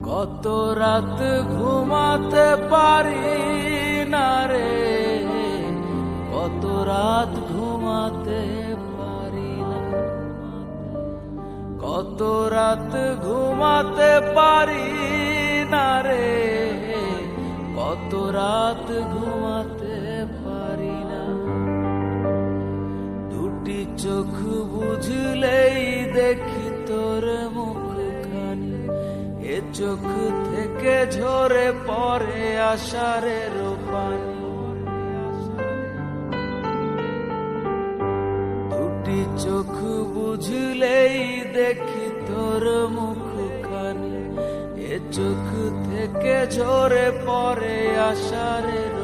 কত রাত ঘুমাতে পারি না রে? কত রাত ঘুমাতে পারি না কত রাত ঘুমাতে পারি না রে? কত রাত ঘুমাতে পারি না? দুটি চোখ বুঝলেই দেখি চোখ থেকে ঝরে পরে আষাঢ়ের পানি দুটি চোখ বুঝলেই দেখি তোর মুখখানি। এ চোখ থেকে ঝরে পড়ে আষাঢ়ের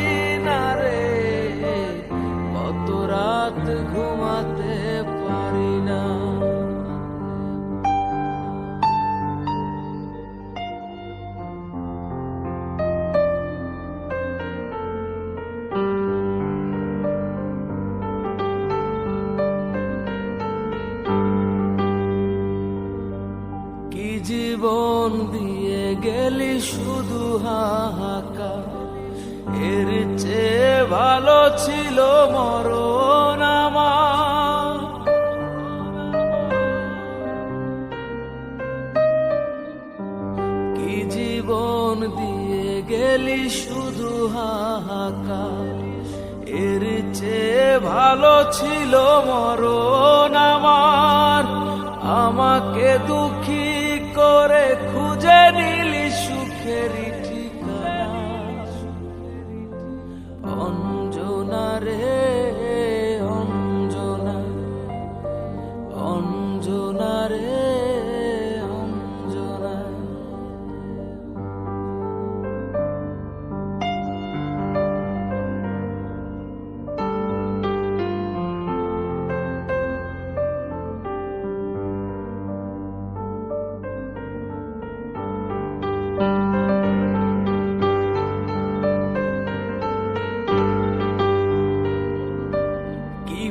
জীবন দিয়ে গেলি শুধু হাহাকা এর চেয়ে ভালো ছিল মরণ কি জীবন দিয়ে গেলি শুধু হাহাকা এর চেয়ে ভালো ছিল মরণ আমাকে দুঃখী করে খুঁজে নিলি সুখের অঞ্জনা রে অঞ্জনা অঞ্জনা রে।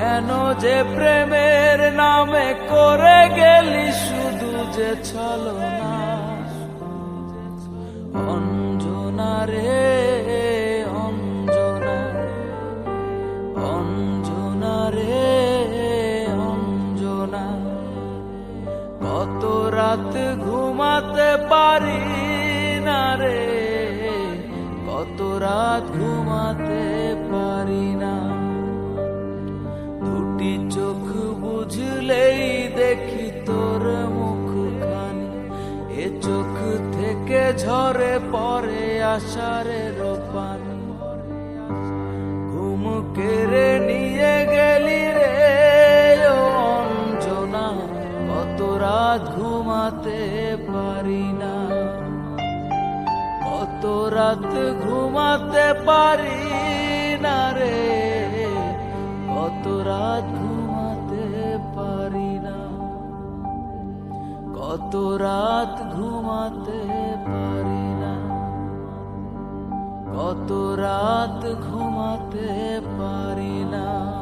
কেন যে প্রেমের নামে করে গেলি শুধু যে ছলো না অঞ্জনা রে, অঞ্জনা। অঞ্জনা রে, অঞ্জনা। কত রাত ঘুমাতে পারি না রে, কত রাত ঘুমাতে থেকে ঝরে পড়ে আষাঢ়ের পানি ঘুম কেড়ে নিয়ে গেলি রে অঞ্জনা, কত রাত ঘুমাতে পারি না। কত রাত ঘুমাতে পারি না রে, কত রাত ঘুমাতে পারি না। কত রাত ঘুমাতে কত রাত ঘুমাতে পারি না।